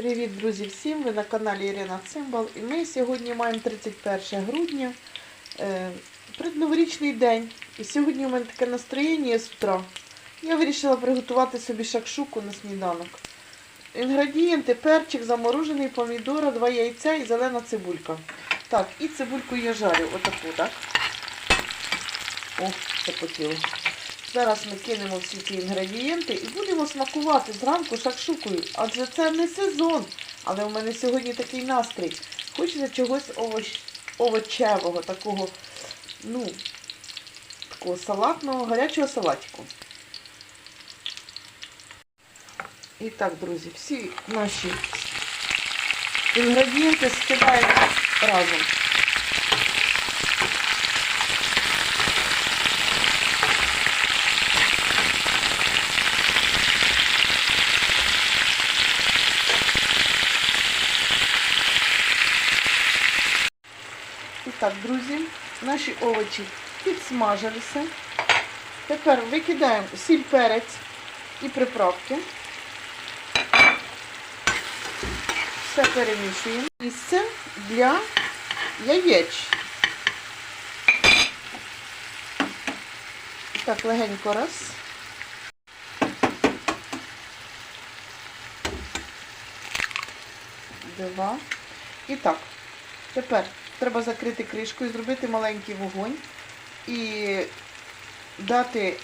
Привіт, друзі, всім! Ви на каналі Ірина Цимбал. І ми сьогодні маємо 31 грудня, е, предноворічний день. І сьогодні у мене таке настроєння з утра. Я вирішила приготувати собі шакшуку на сніданок. Інгредієнти перчик, заморожений помідора, два яйця і зелена цибулька. Так, і цибульку я жарю, отаку, так? О, запотіло. Зараз ми кинемо всі ці інгредієнти і будемо смакувати зранку шакшукою, адже це не сезон. Але у мене сьогодні такий настрій. Хочеться чогось овоч... овочевого, такого, ну, такого салатного, гарячого салатику. І так, друзі, всі наші інгредієнти скидаємо разом. І так, друзі, наші овочі підсмажилися. Тепер викидаємо сіль, перець і приправки. Все перемішуємо. Місце для яєч. Так, легенько раз. Два. І так, тепер треба закрити кришкою, зробити маленький вогонь і дати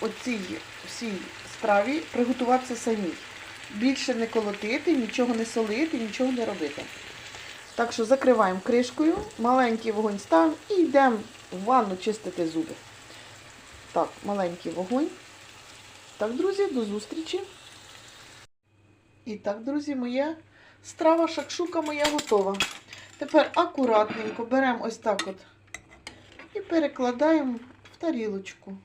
оцій всій страві приготуватися самій. Більше не колотити, нічого не солити, нічого не робити. Так що закриваємо кришкою, маленький вогонь ставимо і йдемо в ванну чистити зуби. Так, маленький вогонь. Так, друзі, до зустрічі. І так, друзі, моя страва шакшука моя готова. Тепер акуратненько беремо ось так от і перекладаємо в тарілочку.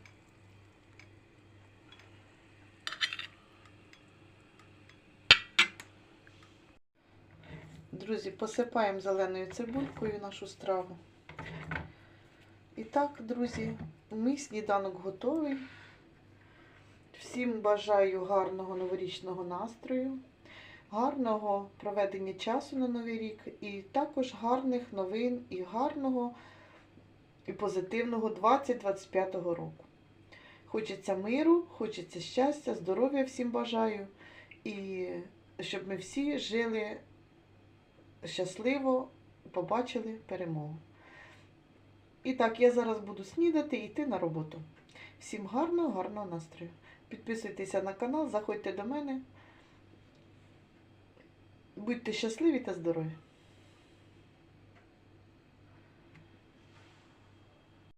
Друзі, посипаємо зеленою цибулькою нашу страву. І так, друзі, мій сніданок готовий. Всім бажаю гарного новорічного настрою, гарного проведення часу на Новий рік, і також гарних новин і гарного і позитивного 2025 року. Хочеться миру, хочеться щастя, здоров'я всім бажаю, і щоб ми всі жили щасливо, побачили перемогу. І так, я зараз буду снідати і йти на роботу. Всім гарного, гарного настрою. Підписуйтеся на канал, заходьте до мене. Будьте щасливі та здорові!